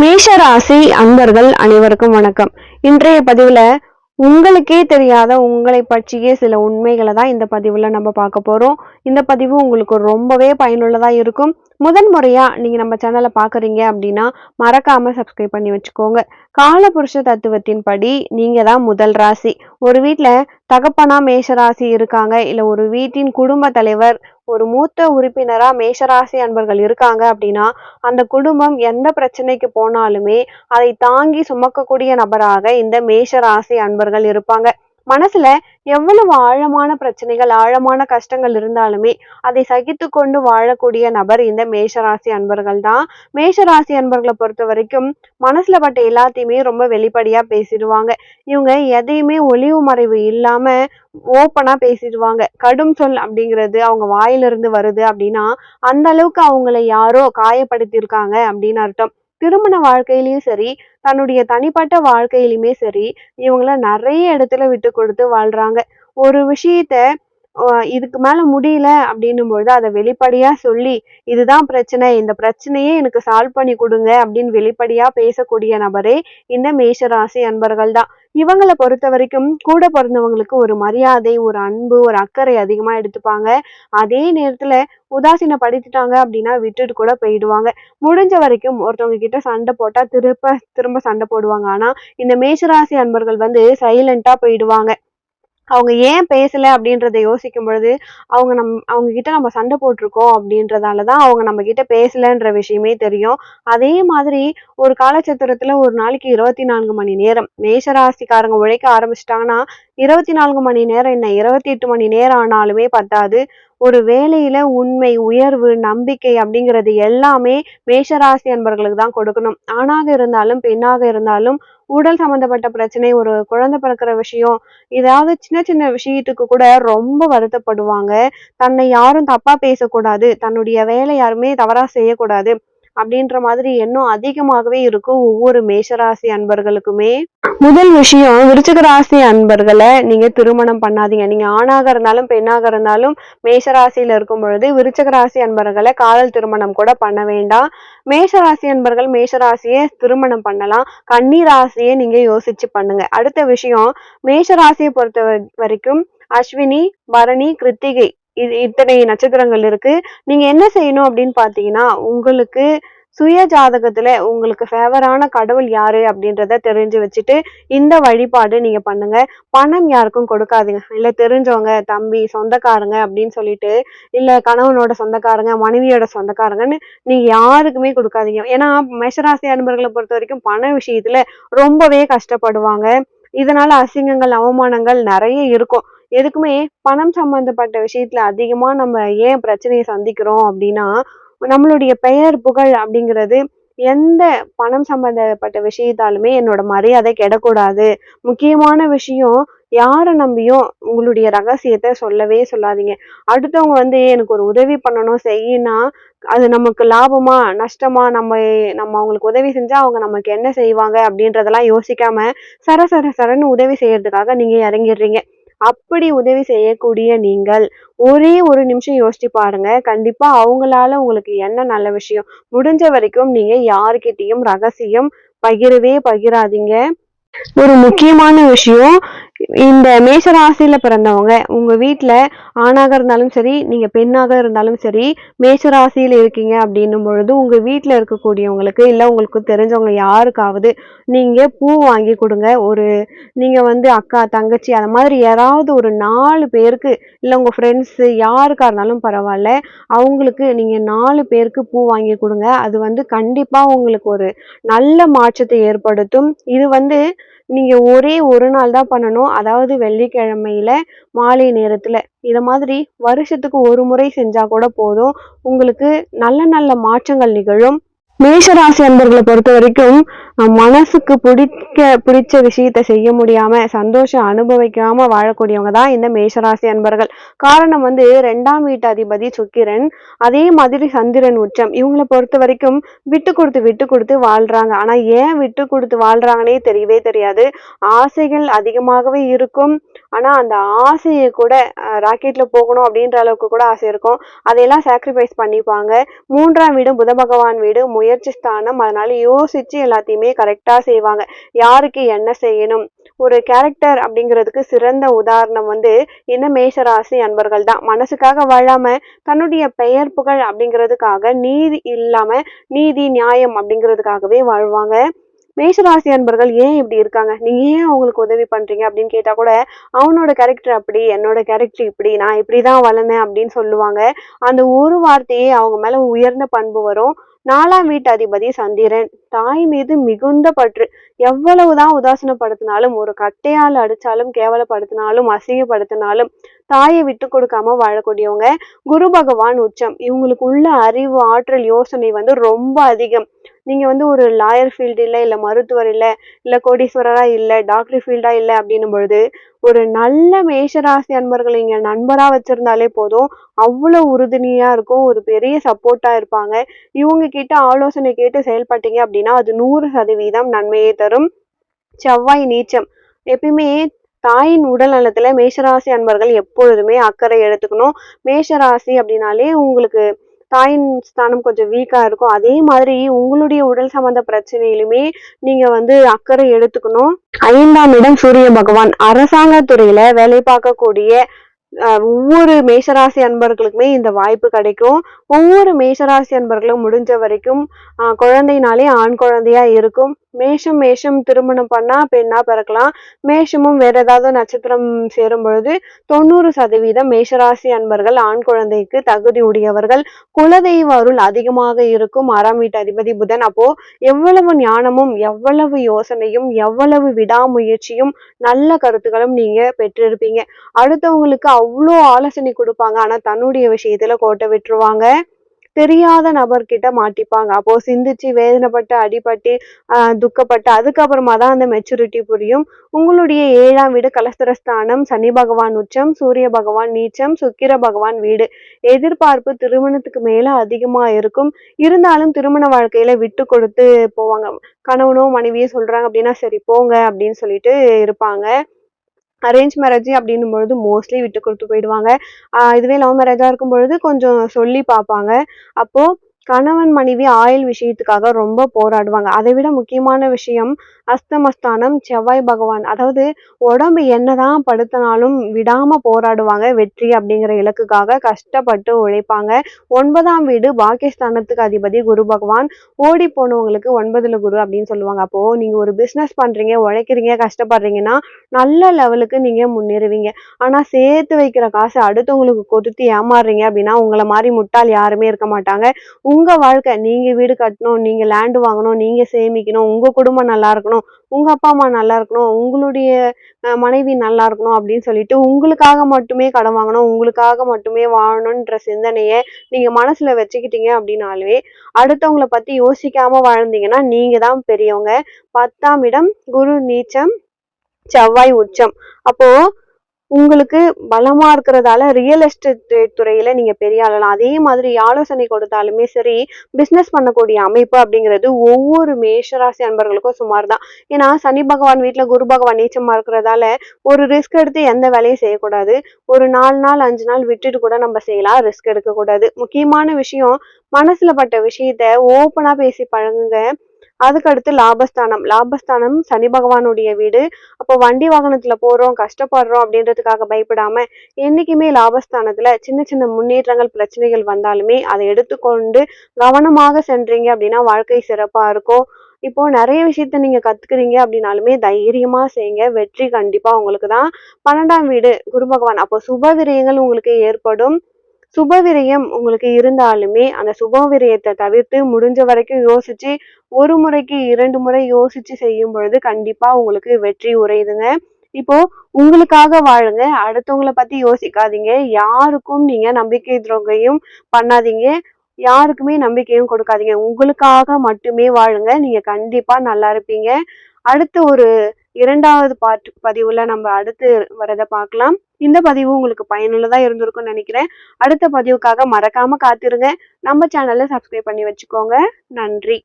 மேஷராசி அன்பர்கள் அனைவருக்கும் வணக்கம். இன்றைய பதிவில் உங்களுக்கே தெரியாத உங்களை பற்றிய சில உண்மைகளை தான் இந்த பதிவில் நம்ம பார்க்க போகிறோம் இந்த பதிவு உங்களுக்கு ரொம்பவே பயனுள்ளதாக இருக்கும். முதன் முறையாக நீங்கள் நம்ம சேனலை பார்க்குறீங்க அப்படின்னா மறக்காமல் சப்ஸ்கிரைப் பண்ணி வச்சுக்கோங்க. காலபுருஷ தத்துவத்தின் படி நீங்கள் தான் முதல் ராசி. ஒரு வீட்டில் தகப்பனா மேஷ ராசி இருக்காங்க இல்லை ஒரு வீட்டின் குடும்ப தலைவர் ஒரு மூத்த உறுப்பினரா மேஷராசி அன்பர்கள் இருக்காங்க அப்படின்னா அந்த குடும்பம் எந்த பிரச்சனைக்கு போனாலுமே அதை தாங்கி சுமக்கக்கூடிய நபராக இந்த மேஷராசி அன்பர்கள் இருப்பாங்க. மனசுல எவ்வளவு ஆழமான பிரச்சனைகள் ஆழமான கஷ்டங்கள் இருந்தாலுமே அதை சகித்து கொண்டு வாழக்கூடிய நபர் இந்த மேஷராசி அன்பர்கள் தான். மேஷராசி அன்பர்களை பொறுத்த வரைக்கும் மனசுல பட்ட எல்லாத்தையுமே ரொம்ப வெளிப்படையா பேசிடுவாங்க. இவங்க எதையுமே ஒளிவு மறைவு இல்லாம ஓப்பனா பேசிடுவாங்க. கடும் சொல் அப்படிங்கிறது அவங்க வாயிலிருந்து வருது அப்படின்னா அந்த அளவுக்கு அவங்கள யாரோ காயப்படுத்தியிருக்காங்க அப்படின்னு அர்த்தம். திருமண வாழ்க்கையிலையும் சரி தன்னுடைய தனிப்பட்ட வாழ்க்கையிலுமே சரி இவங்கள நிறைய இடத்துல விட்டு கொடுத்து வாழ்றாங்க. ஒரு விஷயத்த இதுக்கு மேல முடியல அப்படின்னும் பொழுது அதை வெளிப்படையா சொல்லி இதுதான் பிரச்சனை இந்த பிரச்சனையே எனக்கு சால்வ் பண்ணி கொடுங்க அப்படின்னு வெளிப்படையா பேசக்கூடிய நபரே இந்த மேஷராசி அன்பர்கள் தான். இவங்களை பொறுத்த வரைக்கும் கூட பிறந்தவங்களுக்கு ஒரு மரியாதை ஒரு அன்பு ஒரு அக்கறை அதிகமா எடுத்துப்பாங்க. அதே நேரத்துல உதாசீனப்படுத்திட்டாங்க அப்படின்னா விட்டுட்டு கூட போயிடுவாங்க. முடிஞ்ச வரைக்கும் ஒருத்தவங்க கிட்ட சண்டை போட்டா திரும்ப திரும்ப சண்டை போடுவாங்க. ஆனா இந்த மேஷராசி அன்பர்கள் வந்து சைலண்டா போயிடுவாங்க. அவங்க ஏன் பேசல அப்படின்றத யோசிக்கும் பொழுது அவங்க நம் அவங்க கிட்ட நம்ம சண்டை போட்டிருக்கோம் அப்படின்றதால தான் அவங்க நம்ம கிட்ட பேசலன்ற விஷயமே தெரியும். அதே மாதிரி ஒரு காலச்சத்திரத்துல ஒரு நாளைக்கு இருபத்தி நான்கு மணி நேரம் மேஷராசிக்காரங்க உழைக்க ஆரம்பிச்சிட்டாங்கன்னா இருபத்தி நான்கு மணி நேரம் என்ன? இருபத்தி எட்டு மணி நேரம் ஆனாலுமே பத்தாது. ஒரு வேலையில உண்மை உயர்வு நம்பிக்கை அப்படிங்கிறது எல்லாமே மேஷராசி அன்பர்களுக்கு தான் கொடுக்கணும். ஆணாக இருந்தாலும் பெண்ணாக இருந்தாலும் உடல் சம்பந்தப்பட்ட பிரச்சனை ஒரு குழந்தை பிறக்கிற விஷயம் ஏதாவது சின்ன சின்ன விஷயத்துக்கு கூட ரொம்ப வருத்தப்படுவாங்க. தன்னை யாரும் தப்பா பேசக்கூடாது. தன்னுடைய வேலை யாருமே தவறா செய்யக்கூடாது. அப்படின்ற மாதிரி எண்ணம் அதிகமாகவே இருக்கும் ஒவ்வொரு மேஷராசி அன்பர்களுக்குமே. முதல் விஷயம் விருச்சிக ராசி அன்பர்களை நீங்க திருமணம் பண்ணாதீங்க. நீங்க ஆணாக இருந்தாலும் பெண்ணாக இருந்தாலும் மேஷராசியில இருக்கும் பொழுது விருச்சிக ராசி அன்பர்களை காதல் திருமணம் கூட பண்ண வேண்டாம். மேஷராசி அன்பர்கள் மேஷராசியை திருமணம் பண்ணலாம். கன்னி ராசியை நீங்க யோசிச்சு பண்ணுங்க. அடுத்த விஷயம் மேஷராசியை பொறுத்த வரைக்கும் அஸ்வினி பரணி கிருத்திகை இது இத்தனை நட்சத்திரங்கள் இருக்கு. நீங்க என்ன செய்யணும் அப்படின்னு பாத்தீங்கன்னா உங்களுக்கு சுய ஜாதகத்துல உங்களுக்கு ஃபேவரான கடவுள் யாரு அப்படின்றத தெரிஞ்சு வச்சுட்டு இந்த வழிபாடு நீங்க பண்ணுங்க. பணம் யாருக்கும் கொடுக்காதீங்க. இல்ல தெரிஞ்சவங்க தம்பி சொந்தக்காரங்க அப்படின்னு சொல்லிட்டு இல்ல கணவனோட சொந்தக்காரங்க மனைவியோட சொந்தக்காரங்கன்னு நீங்க யாருக்குமே கொடுக்காதீங்க. ஏன்னா மேஷராசி அன்பர்களை பொறுத்த வரைக்கும் பண விஷயத்துல ரொம்பவே கஷ்டப்படுவாங்க. இதனால அசிங்கங்கள் அவமானங்கள் நிறைய இருக்கும். எதுக்குமே பணம் சம்பந்தப்பட்ட விஷயத்துல அதிகமா நம்ம ஏன் பிரச்சனையை சந்திக்கிறோம் அப்படின்னா நம்மளுடைய பெயர் புகழ் அப்படிங்கிறது எந்த பணம் சம்பந்தப்பட்ட விஷயத்தாலுமே என்னோட மரியாதை கெடக்கூடாது. முக்கியமான விஷயம் யாரை நம்பியும் உங்களுடைய ரகசியத்தை சொல்லவே சொல்லாதீங்க. அடுத்தவங்க வந்து எனக்கு ஒரு உதவி பண்ணணும் செய்யினா அது நமக்கு லாபமா நஷ்டமா நம்ம நம்ம அவங்களுக்கு உதவி செஞ்சா அவங்க நமக்கு என்ன செய்வாங்க அப்படின்றதெல்லாம் யோசிக்காம சர சர சரன்னு உதவி செய்யறதுக்காக நீங்க இறங்கிடுறீங்க. அப்படி உதவி செய்யக்கூடிய நீங்கள் ஒரே ஒரு நிமிஷம் யோசிச்சு பாருங்க. கண்டிப்பா அவங்களால உங்களுக்கு என்ன நல்ல விஷயம் முடிஞ்ச வரைக்கும் நீங்க யாருக்கிட்டையும் ரகசியம் பகிரவே பகிராதீங்க. ஒரு முக்கியமான விஷயம் இந்த மேஷராசியில பிறந்தவங்க உங்க வீட்டில் ஆணாக இருந்தாலும் சரி நீங்க பெண்ணாக இருந்தாலும் சரி மேஷராசியில இருக்கீங்க அப்படின்னும் பொழுது உங்க வீட்டில் இருக்கக்கூடியவங்களுக்கு இல்ல உங்களுக்கு தெரிஞ்சவங்க யாருக்காவது நீங்க பூ வாங்கி கொடுங்க. ஒரு நீங்க வந்து அக்கா தங்கச்சி அந்த மாதிரி யாராவது ஒரு நாலு பேருக்கு இல்ல உங்க ஃப்ரெண்ட்ஸ் யாருக்கா இருந்தாலும் பரவாயில்ல அவங்களுக்கு நீங்க நாலு பேருக்கு பூ வாங்கி கொடுங்க. அது வந்து கண்டிப்பா உங்களுக்கு ஒரு நல்ல மாற்றத்தை ஏற்படுத்தும். இது வந்து நீங்கள் ஒரே ஒரு நாள் தான் பண்ணணும். அதாவது வெள்ளிக்கிழமையில மாலை நேரத்தில். இதை மாதிரி வருஷத்துக்கு ஒரு முறை செஞ்சால் கூட போதும். உங்களுக்கு நல்ல நல்ல மாற்றங்கள் நிகழும். மேஷராசி அன்பர்களை பொறுத்த வரைக்கும் மனசுக்கு பிடிக்க பிடிச்ச விஷயத்த செய்ய முடியாம சந்தோஷம் அனுபவிக்காம வாழக்கூடியவங்க தான் இந்த மேஷராசி அன்பர்கள். காரணம் வந்து ரெண்டாம் வீட்டு அதிபதி சுக்கிரன் அதே மாதிரி சந்திரன் உச்சம். இவங்களை பொறுத்த வரைக்கும் விட்டு கொடுத்து விட்டு கொடுத்து வாழ்றாங்க. ஆனா ஏன் விட்டு கொடுத்து வாழ்றாங்கன்னே தெரியவே தெரியாது. ஆசைகள் அதிகமாகவே இருக்கும். ஆனா அந்த ஆசையை கூட ராக்கெட்ல போகணும் அப்படின்ற அளவுக்கு கூட ஆசை இருக்கும். அதையெல்லாம் சாக்ரிஃபைஸ் பண்ணிப்பாங்க. மூன்றாம் வீடும் புத பகவான் வீடு முயற்சி முயற்சி ஸ்தானம் அதனால யோசிச்சு எல்லாத்தையுமே கரெக்டா செய்வாங்க. யாருக்கு என்ன செய்யணும்? ஒரு கேரக்டர் அப்படிங்கிறதுக்கு சிறந்த உதாரணம் வந்து இந்த மேஷராசி அன்பர்கள் தான். மனசுக்காக வாழாம தன்னுடைய பெயர் புகழ் அப்படிங்கிறதுக்காக நீதி இல்லாம நீதி நியாயம் அப்படிங்கிறதுக்காகவே வாழ்வாங்க. மேஷராசி அன்பர்கள் ஏன் இப்படி இருக்காங்க? நீங்க ஏன் அவங்களுக்கு உதவி பண்றீங்க? அப்படின்னு கேட்டா கூட அவனோட கேரக்டர் அப்படி என்னோட கேரக்டர் இப்படி நான் இப்படிதான் வளர்ந்தேன் அப்படின்னு சொல்லுவாங்க. அந்த ஒரு வார்த்தையே அவங்க மேல உயர்ந்த பண்பு வரும். நாலாம் வீட்டு அதிபதி சந்திரன். தாய் மீது மிகுந்த பற்று. எவ்வளவுதான் உதாசனப்படுத்தினாலும் ஒரு கட்டையால் அடிச்சாலும் கேவலப்படுத்தினாலும் அசிங்கப்படுத்தினாலும் தாயை விட்டு கொடுக்காம வாழக்கூடியவங்க குரு பகவான் உச்சம். இவங்களுக்கு உள்ள அறிவு ஆற்றல் யோசனை வந்து ரொம்ப அதிகம். நீங்கள் வந்து ஒரு லாயர் ஃபீல்டு இல்லை இல்லை மருத்துவர் இல்லை இல்லை கோடீஸ்வரராக இல்லை டாக்டர் ஃபீல்டாக இல்லை அப்படின்னும் பொழுது ஒரு நல்ல மேஷராசி அன்பர்கள் நீங்கள் நண்பராக வச்சுருந்தாலே போதும் அவ்வளோ உறுதுணையாக இருக்கும் ஒரு பெரிய சப்போர்ட்டாக இருப்பாங்க. இவங்க கிட்ட ஆலோசனை கேட்டு செயல்பட்டீங்க அப்படின்னா அது நூறு சதவீதம் நன்மையை தரும். செவ்வாய் நீச்சம். எப்பயுமே தாயின் உடல் நலத்துல மேஷராசி அன்பர்கள் எப்பொழுதுமே அக்கறை எடுத்துக்கணும். மேஷராசி அப்படின்னாலே உங்களுக்கு தாயின் ஸ்தானம் கொஞ்சம் வீக்கா இருக்கும். அதே மாதிரி உங்களுடைய உடல் சம்பந்த பிரச்சனையிலுமே நீங்க வந்து அக்கறை எடுத்துக்கணும். ஐந்தாம் இடம் சூரிய பகவான். அரசாங்க துறையில வேலை பார்க்கக்கூடிய ஒவ்வொரு மேஷராசி அன்பர்களுக்குமே இந்த வாய்ப்பு கிடைக்கும். ஒவ்வொரு மேஷராசி அன்பர்களும் முடிஞ்ச வரைக்கும் குழந்தைனாலே ஆண் குழந்தையா இருக்கும். மேஷம் மேஷம் திருமணம் பண்ணா பெண்ணா பிறக்கலாம். மேஷமும் வேற ஏதாவது நட்சத்திரம் சேரும் பொழுது தொண்ணூறு சதவீதம் மேஷராசி அன்பர்கள் ஆண் குழந்தைக்கு தகுதி உடையவர்கள். குலதெய்வ அருள் அதிகமாக இருக்கும். ஆறாம் வீட்டு அதிபதி புதன். அப்போ எவ்வளவு ஞானமும் எவ்வளவு யோசனையும் எவ்வளவு விடாமுயற்சியும் நல்ல கருத்துக்களும் நீங்க பெற்றிருப்பீங்க. அடுத்தவங்களுக்கு அவ்வளோ ஆலோசனை கொடுப்பாங்க. ஆனா தன்னுடைய விஷயத்துல கோட்டை விட்டுருவாங்க. தெரியாத நபர்கிட்ட மாட்டிப்பாங்க. அப்போ சிந்திச்சு வேதனைப்பட்டு அடிபட்டு துக்கப்பட்டு அதுக்கப்புறமா தான் அந்த மெச்சூரிட்டி புரியும். உங்களுடைய ஏழாம் வீடு கலஸ்தரஸ்தானம். சனி பகவான் உச்சம் சூரிய பகவான் நீச்சம் சுக்கிர பகவான் வீடு. எதிர்பார்ப்பு திருமணத்துக்கு மேல அதிகமா இருக்கும். இருந்தாலும் திருமண வாழ்க்கையில விட்டு கொடுத்து போவாங்க. கணவனோ மனைவியோ சொல்றாங்க அப்படின்னா சரி போங்க அப்படின்னு சொல்லிட்டு இருப்பாங்க. அரேஞ்ச் மேரேஜ் அப்படின்னும் பொழுது மோஸ்ட்லி விட்டு கொடுத்து போயிடுவாங்க. இதுவே லவ் மேரேஜாக இருக்கும் பொழுது கொஞ்சம் சொல்லி பார்ப்பாங்க. அப்போது கணவன் மனைவி ஆயுள் விஷயத்துக்காக ரொம்ப போராடுவாங்க. அதை விட முக்கியமான விஷயம் அஸ்தமஸ்தானம் செவ்வாய் பகவான். அதாவது உடம்பு என்னதான் படுத்தினாலும் விடாம போராடுவாங்க வெற்றி அப்படிங்கிற இலக்குக்காக கஷ்டப்பட்டு உழைப்பாங்க. ஒன்பதாம் வீடு பாகிஸ்தானத்துக்கு அதிபதி குரு பகவான். ஓடி போனவங்களுக்கு ஒன்பதுல குரு அப்படின்னு சொல்லுவாங்க. அப்போ நீங்க ஒரு பிசினஸ் பண்றீங்க உழைக்கிறீங்க கஷ்டப்படுறீங்கன்னா நல்ல லெவலுக்கு நீங்க முன்னேறுவீங்க. ஆனா சேர்த்து வைக்கிற காசு அடுத்தவங்களுக்கு கொடுத்து ஏமாறுறீங்க அப்படின்னா உங்களை மாதிரி முட்டாள் யாருமே இருக்க மாட்டாங்க. உங்க வாழ்க்கை நீங்க வீடு கட்டணும் நீங்க லேண்ட் வாங்கணும் நீங்க சேமிக்கணும் உங்க குடும்பம் நல்லா இருக்கணும் உங்க அப்பா அம்மா நல்லா இருக்கணும் உங்களுடைய மனைவி நல்லா இருக்கணும் அப்படின்னு சொல்லிட்டு உங்களுக்காக மட்டுமே கடன் வாங்கணும் உங்களுக்காக மட்டுமே வாழணுன்ற சிந்தனையை நீங்க மனசுல வச்சுக்கிட்டீங்க அப்படின்னாலே அடுத்தவங்கள பத்தி யோசிக்காம வாழ்ந்தீங்கன்னா நீங்க தான் பெரியவங்க. பத்தாம் இடம் குரு நீச்சம் செவ்வாய் உச்சம். அப்போ உங்களுக்கு பலமா இருக்கிறதால ரியல் எஸ்டேட் துறையில நீங்க பெரிய ஆளலாம் அதே மாதிரி ஆலோசனை கொடுத்தாலுமே சரி பிசினஸ் பண்ணக்கூடிய அமைப்பு அப்படிங்கிறது ஒவ்வொரு மேஷராசி அன்பர்களுக்கும் சுமார் தான் ஏன்னா சனி பகவான் வீட்டுல குரு பகவான் நீச்சமா இருக்கிறதால ஒரு ரிஸ்க் எடுத்து எந்த வேலையும் செய்யக்கூடாது. ஒரு நாலு நாள் அஞ்சு நாள் விட்டுட்டு கூட நம்ம செய்யலாம். ரிஸ்க் எடுக்க கூடாது முக்கியமான விஷயம் மனசுல பட்ட விஷயத்த ஓப்பனா பேசி பழகுங்க. அதுக்கடுத்து லாபஸ்தானம். லாபஸ்தானம் சனி பகவானுடைய வீடு. அப்போ வண்டி வாகனத்துல போறோம் கஷ்டப்படுறோம் அப்படின்றதுக்காக பயப்படாம என்னைக்குமே லாபஸ்தானத்துல சின்ன சின்ன முன்னேற்றங்கள் பிரச்சனைகள் வந்தாலுமே அதை எடுத்துக்கொண்டு கவனமாக சென்றீங்க அப்படின்னா வாழ்க்கை சிறப்பா இருக்கும். இப்போ நிறைய விஷயத்த நீங்க கத்துக்கிறீங்க அப்படின்னாலுமே தைரியமா செய்யுங்க. வெற்றி கண்டிப்பா உங்களுக்கு தான். பன்னெண்டாம் வீடு குரு பகவான். அப்போ சுப விரயங்கள் உங்களுக்கு ஏற்படும். சுப விரயம் உங்களுக்கு இருந்தாலுமே அந்த சுப விரயத்தை தவிர்த்து முடிஞ்ச வரைக்கும் யோசிச்சு ஒரு முறைக்கு இரண்டு முறை யோசிச்சு செய்யும் பொழுது கண்டிப்பா உங்களுக்கு வெற்றி உரையுதுங்க. இப்போ உங்களுக்காக வாழுங்க. அடுத்தவங்களை பத்தி யோசிக்காதீங்க. யாருக்கும் நீங்க நம்பிக்கை துரோகையும் பண்ணாதீங்க. யாருக்குமே நம்பிக்கையும் கொடுக்காதீங்க. உங்களுக்காக மட்டுமே வாழுங்க. நீங்க கண்டிப்பா நல்லா இருப்பீங்க. அடுத்து ஒரு இரண்டாவது பாட்டு பதிவுல நம்ம அடுத்து வரதை பார்க்கலாம். இந்த பதிவு உங்களுக்கு பயனுள்ளதாக இருந்திருக்கும்னு நினைக்கிறேன். அடுத்த பதிவுக்காக மறக்காமல் காத்திருங்க. நம்ம சேனலை சப்ஸ்கிரைப் பண்ணி வச்சுக்கோங்க. நன்றி.